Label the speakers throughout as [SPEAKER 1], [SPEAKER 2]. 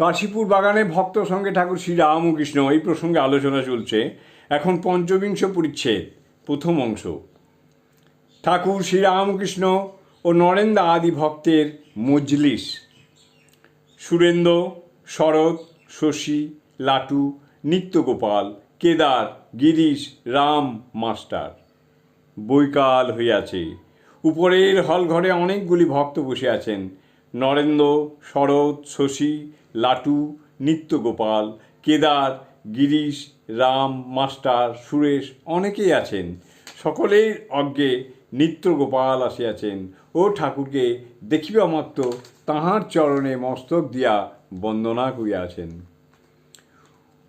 [SPEAKER 1] কাশীপুর বাগানে ভক্ত সঙ্গে ঠাকুর শ্রী রামকৃষ্ণ। এই প্রসঙ্গে আলোচনা চলছে। এখন পঞ্চবিংশ পরিচ্ছেদ, প্রথম অংশ। ঠাকুর শ্রী রামকৃষ্ণ ও নরেন্দা আদি ভক্তের মজলিস। সুরেন্দ্র, শরৎ, শশী, লাটু, নিত্যগোপাল, কেদার, গিরিশ, রাম মাস্টার। বৈকাল হইয়াছে। উপরের হলঘরে অনেকগুলি ভক্ত বসে আছেন। নরেন্দ্র, শরৎ, শশী, লাটু, নিত্যগোপাল, কেদার, গিরিশ, রাম, মাস্টার, সুরেশ অনেকেই আছেন। সকলের অজ্ঞে নিত্যগোপাল আসিয়াছেন ও ঠাকুরকে দেখিবা মাত্র তাহার চরণে মস্তক দিয়া বন্দনা করিয়াছেন।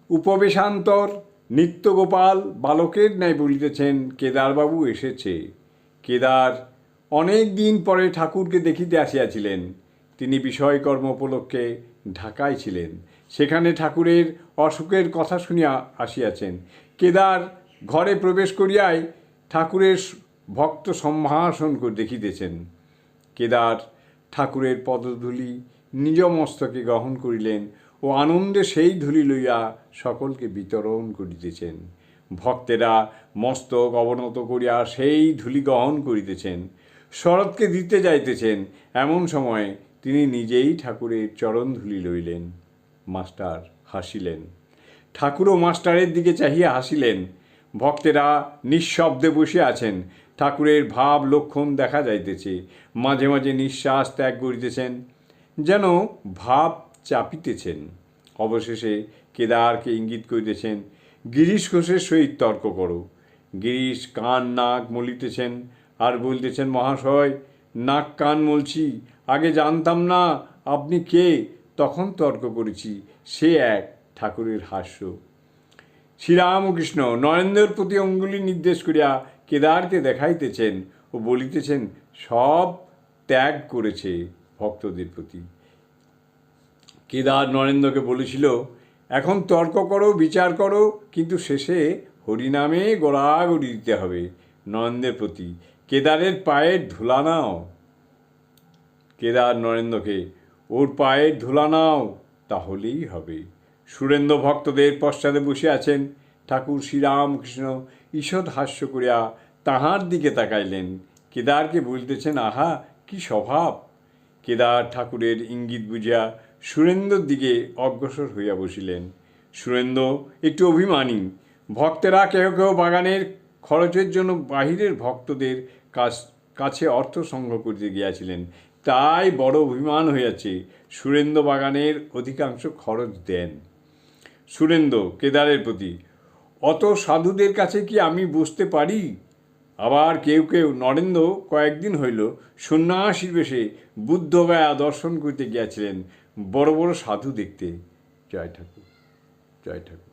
[SPEAKER 1] উপবেশান্তর, নিত্যগোপাল বালকের ন্যায় বলিতেছেন, কেদারবাবু এসেছে। কেদার অনেক দিন পরে ঠাকুরকে দেখিতে আসিয়াছিলেন। তিনি বিষয়কর্ম উপলক্ষে ঢাকায় ছিলেন। সেখানে ঠাকুরের অসুখের কথা শুনিয়া আসিয়াছেন। কেদার ঘরে প্রবেশ করিয়াই ঠাকুরের ভক্ত সম্ভাষণ দেখিতেছেন। কেদার ঠাকুরের পদধূলি নিজ মস্তকে গ্রহণ করিলেন ও আনন্দে সেই ধূলি লইয়া সকলকে বিতরণ করিতেছেন। ভক্তেরা মস্তক অবনত করিয়া সেই ধূলি গ্রহণ করিতেছেন। শরৎকে দিতে যাইতেছেন। এমন সময় তিনি নিজেই ঠাকুরের চরণ ধূলি লইলেন, মাস্টার হাসিলেন। ঠাকুরও মাস্টারের দিকে চাহিয়া হাসিলেন। ভক্তেরা নিঃশব্দে বসে আছেন। ঠাকুরের ভাব লক্ষণ দেখা যাইতেছে। মাঝে মাঝে নিঃশ্বাস ত্যাগ করিতেছেন, যেন ভাব চাপিতেছেন। অবশেষে কেদারকে ইঙ্গিত করিতেছেন, গিরিশ ঘোষের সহিত তর্ক করো। গিরিশ কান নাক মলিতেছেন আর বলতেছেন, মহাশয় নাক কান মলছি। আগে জানতাম না আপনি কে, তখন তর্ক করেছি। সে এক ঠাকুরের হাস্য। শ্রীরামকৃষ্ণ নরেন্দ্রের প্রতি অঙ্গুলি নির্দেশ করিয়া কেদারকে দেখাইতেছেন ও বলিতেছেন, সব ত্যাগ করেছে ভক্তদের প্রতি। কেদার নরেন্দ্রকে বলেছিল, এখন তর্ক করো, বিচার করো, কিন্তু শেষে হরিনামে গোড়াগড়ি দিতে হবে নরেন্দ্রের প্রতি। কেদারের পায়ের ধুলা নাও। কেদার নরেন্দ্রকে, ওর পায়ের ধুলা নাও, তাহলেই হবে। সুরেন্দ্র ভক্তদের পশ্চাতে বসে আছেন ঠাকুর শ্রীরামকৃষ্ণ। ঈষৎ হাস্য করিয়া তাহার দিকে তাকাইলেন। কেদারকে বলিতেছেন, আহা, কি স্বভাব? কেদার ঠাকুরের ইঙ্গিত বুঝিয়া সুরেন্দ্রর দিকে অগ্রসর হইয়া বসিলেন। সুরেন্দ্র, একটু অভিমানী। ভক্তেরা কেউ কেউ বাগানের খরচের জন্য বাহিরের ভক্তদের কাছ অর্থ সংগ্রহ করতে গিয়াছিলেন। তাই বড় অভিমান হইয়াছে। সুরেন্দ্র বাগানের অধিকাংশ খরচ দেন। সুরেন্দ্র, কেদারের প্রতি, অত সাধুদের কাছে কি আমি বুঝতে পারি? আবার কেউ কেউ, নরেন্দ্র কয়েকদিন হইল সন্ন্যাসীর বেশে বুদ্ধগয়া দর্শন করতে গিয়াছিলেন। বড় বড় সাধু দেখতে। জয় ঠাকুর জয় ঠাকুর।